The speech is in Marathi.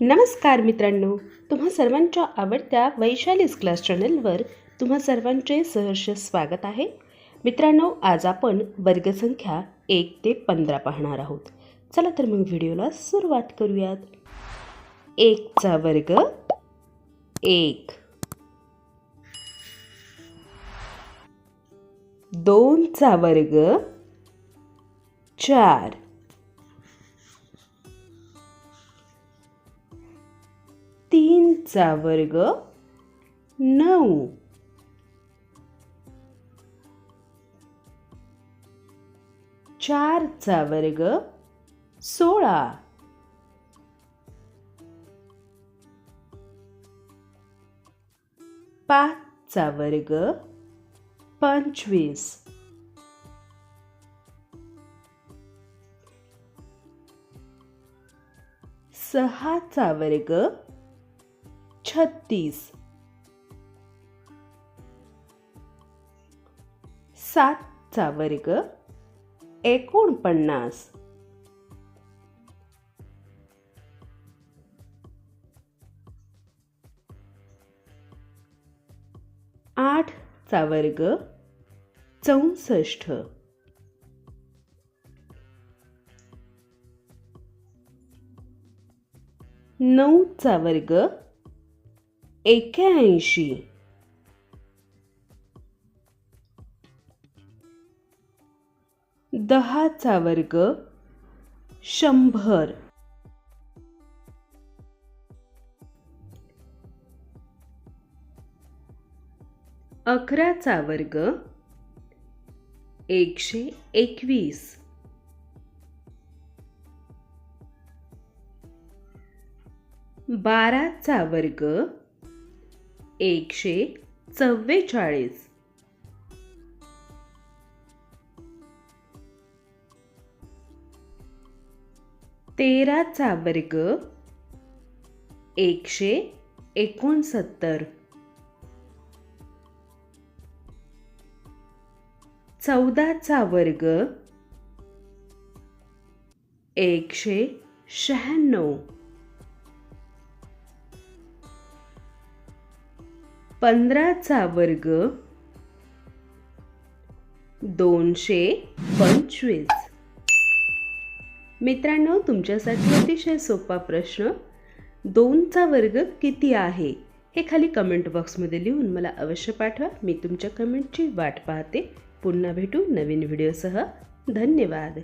नमस्कार मित्रांनो तुम्हा सर्वांच्या आवडत्या वैशालीज क्लास चॅनलवर तुम्हा सर्वांचे सहर्ष स्वागत आहे. मित्रांनो आज आपण वर्गसंख्या एक ते पंधरा पाहणार आहोत. चला तर मग व्हिडिओला सुरुवात करूयात. एकचा वर्ग एक. दोनचा वर्ग चार. तीनचा वर्ग नऊ. चारचा वर्ग सोळा. पाचचा वर्ग पंचवीस. सहाचा वर्ग छत्तीस. सातचा वर्ग एकोणपन्नास. आठचा वर्ग चौसष्ट. नऊचा वर्ग एक्याऐंशी दहाचा वर्ग शंभर. अकराचा वर्ग एकशे एकवीस. बाराचा वर्ग एकशे चव्वेचाळीस. तेराचा वर्ग एकशे एकोणसत्तर. चौदाचा वर्ग एकशे शहाण्णव. पंधराचा वर्ग दोनशे पंचवीस. मित्रांनो तुमच्यासाठी अतिशय सोपा प्रश्न दोनचा वर्ग किती आहे? हे खाली कमेंट बॉक्समध्ये लिहून मला अवश्य पाठवा. मी तुमच्या कमेंटची वाट पाहते. पुन्हा भेटू नवीन व्हिडिओसह धन्यवाद.